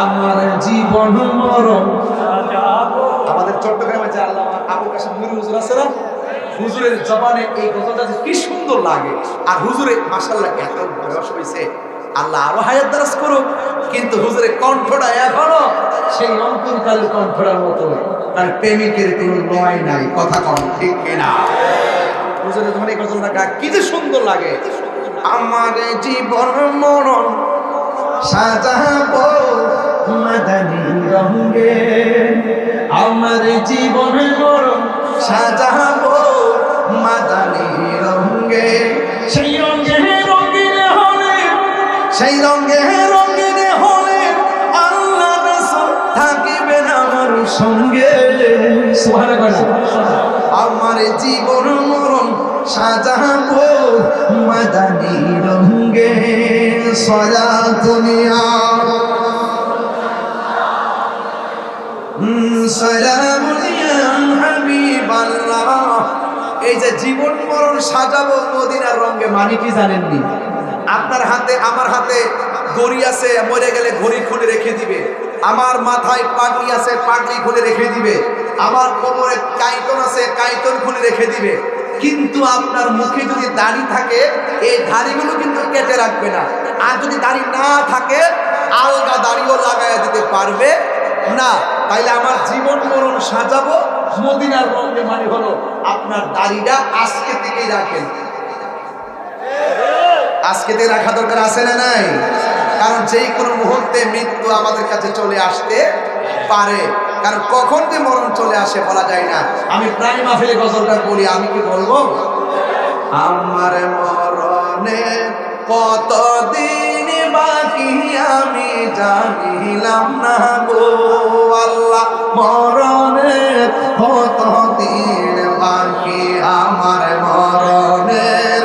আমার জীবন মরণ। আমাদের চট্টগ্রামে যে আল্লাহ আবুল কাসিম নুরি হুজুর আছে না, হুজুরের জবানে এই গজলটা কি সুন্দর লাগে। আর হুজুরে মাশাল্লাহ এত বয়স হয়েছে আল্লাহ আরও হায়াত দারাজ করুক। কিন্তু হুজুরের কণ্ঠটা এখনও সেই অন্তরকালের কণ্ঠটার মতো। তার প্রেমিকের কোনো লয় নাই। কথা কম ঠিক কিনা? হুজুরের যখন এই গজলটা গা কি যে সুন্দর লাগে। আমার জীবন মরণ সাজাবো। মাদানি রঙ্গে আমার জীবন মরণ সাজাবো মাদানি রঙ্গে সেই রঙে রঙিন হলে, সেই রঙ্গে রঙ্গিন হলে আল্লাহ থাকিবেন আমার সঙ্গে। আমার জীবন মরণ সাজাবো মাদানি রঙ্গে সজা দুনিয়া এই যে জীবন মরণ সাজাবো মদিনার রঙে মানে কি জানেননি? আপনার হাতে, আমার হাতে ঘড়ি আছে, মরে গেলে ঘড়ি খুলে রেখে দিবে। আমার মাথায় পাগলি আছে, পাগলি খুলে রেখে দিবে। আমার কোমরে কাইটন আছে, কাইটন খুলে রেখে দিবে। কিন্তু আপনার মুখে যদি দাড়ি থাকে, এই দাড়িগুলো কিন্তু কেটে রাখবে না। আর যদি দাড়ি না থাকে, আলগা দাড়িও লাগাইয়া দিতে পারবে। না, তাইলে আমার জীবন মরণ সাজাবো, মদিনার রঙে মানে হলো আপনার দাড়িটা আজকে থেকেই রাখেন। আজকে থেকে রাখা দরকার আছে না নাই? কারণ যেই কোনো মুহূর্তে মৃত্যু আমাদের কাছে চলে আসতে পারে। কারণ কখন যে মরণ চলে আসে বলা যায় না। আমি প্রায় মাহফিলে গজলটা বলি, আমি কি বলব? আমার মরণে কতদিন আমি জানিলাম না গো আল্লাহ মরণের কতদিন বাকি আমার মরণের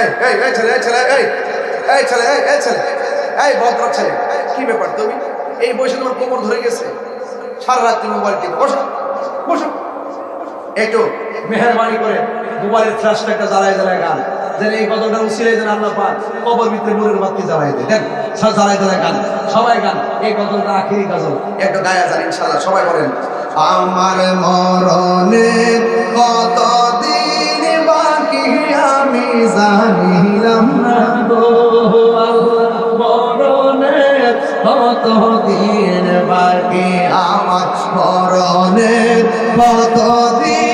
এই এই এই ছেলে এই ছেলে, এই এই কি ব্যাপার তুমি? এই বয়সে তোমার কোমর ধরে গেছে। সারা রাত তুমি মোবাইল টিপে, বসো বসো। একটু মেহরবানি করে মোবাইলের ফ্ল্যাশটা একটা জ্বালায় জ্বালায় গান। যেন এই গজলটা উচিলে যেন আল্লাহ পাক কবর ভিতরে নূরের বাতি জ্বালাই দেয়। দেন সব জ্বালায় জ্বালায় গান সবাই গান এই গজলটা আখিরি গজল। একটু গায়া যান ইনশাল্লাহ সবাই বলেন। আমার মরণে কত কতদিন বাকি আমি জানিলাম না গো। আল্লাহ মরণের কতদিন বাকি? আমার মরণে কতদিন বাকি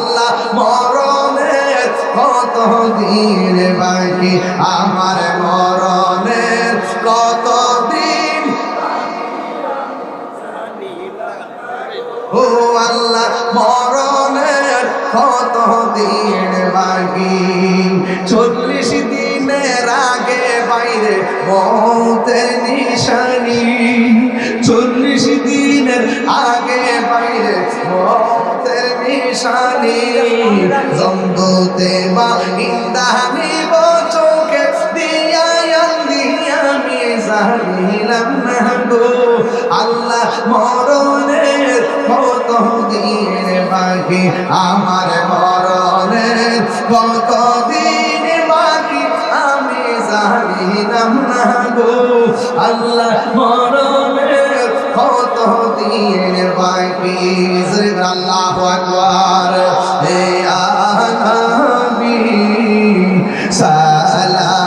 আল্লাহ মরণে কত দিন বাকি? আমার মরণে কত দিন? ও আল্লাহ মরণে কত দিন বাকি? চল্লিশ মতের নিশানি চল্লিশ দিনের আগে বাইরে মতের নিশানি। জম্বুতে বা ইন্দানি চোখে দিয়া আমি জানিলাম না গো। আল্লাহ মরণের কত দিন বাকি, আমার মরণের কত দিন জানিলাম না গো আল্লাহ মরণের কত দিন বাকি আল্লাহ আকবার হে আনবী সালাম